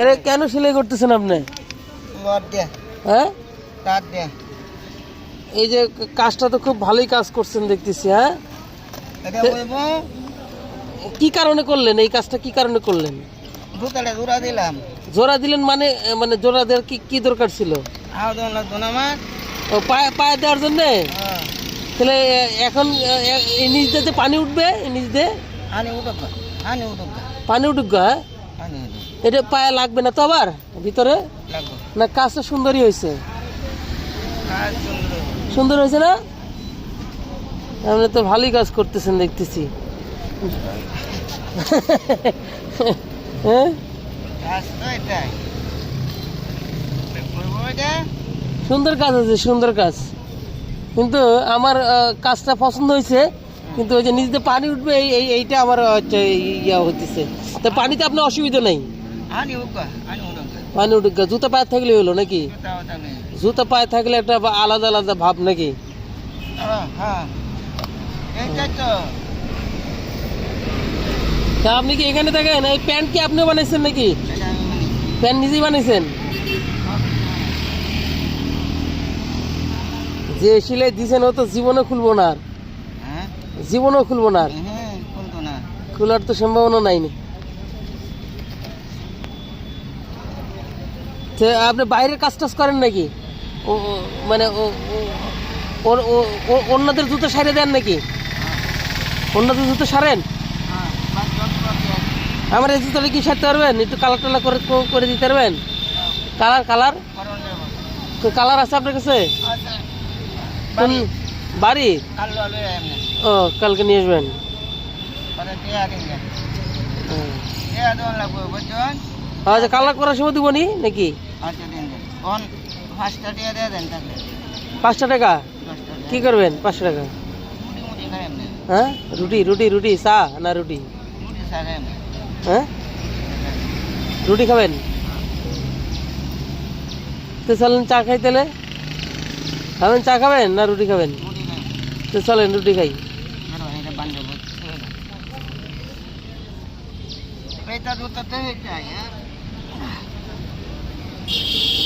আরে কেন সেলাই করতেছেন আপনি? হ্যাঁ? এই যে কাজটা তো খুব ভালোই কাজ করছেন দেখতেছি হ্যাঁ? কি কারণে করলেন? এই কাজটা কি কারণে করলেন? দিলাম। জোড়া দিলেন মানে মানে জোড়া দেওয়ার কি কি দরকার ছিল? পায়ে পায়ে দেওয়ার জন্যে? হ্যাঁ। তাহলে এখন নিচ দিয়ে পানি উঠবে নিচ দিয়ে? আনি উঠুক পানি উঠুক গো, হ্যাঁ? উঠুক এটা পায়ে লাগবে না তো আবার ভিতরে? না কাজটা সুন্দরই হয়েছে। সুন্দর। হয়েছে না? আপনি তো ভালোই কাজ করতেছেন দেখতেছি। হ্যাঁ? সুন্দর কাজ আছে সুন্দর কাজ। কিন্তু আমার কাজটা পছন্দ হয়েছে কিন্তু ওই যে দিয়ে পানি উঠবে এই এই- এইটা আমার হচ্ছে ইয়া হইতেছে। তো পানিতে আপনার অসুবিধা নেই? পানি উঠুক জুতা পায়ে থাকলে হলো নাকি? জুতা পায়ে থাকলে। একটা আলাদা আলাদা ভাব নাকি? হ্যাঁ। তো। আপনি কি এখানে থাকেন? এই প্যান্ট কি আপনি বানাইছেন নাকি? প্যান্ট নিজেই বানাইছেন? যে সিলাই দিছেন ও তো জীবনে খুলবো না আর। হ্যাঁ? জীবনেও খুলবো না আর। হ্যাঁ খোলার তো সম্ভাবনা নাই নি। তো আপনি বাইরের কাজ টাজ করেন নাকি? ও মানে অন্যদের জুতো সারিয়ে দেন নাকি? অন্যদের জুতো সারেন? আমার এই জুতোটা কি সারতে পারবেন? একটু কালার টালার করে করে দিতে পারবেন? কালার কালার কালার আছে আপনার কাছে? বাড়ি। ও কালকে নিয়ে আসবেন। আচ্ছা কালার করার সময় দিব নি নাকি? পাঁচটা পাঁচটা টাকা? কি করবেন? পাঁচশো টাকা। হ্যাঁ? রুটি রুটি রুটি চা না রুটি? হ্যাঁ? রুটি খাবেন? তো চলেন চা খাই তাহলে। খাবেন চা খাবেন না রুটি খাবেন? তো চলেন রুটি খাই। এটা よし。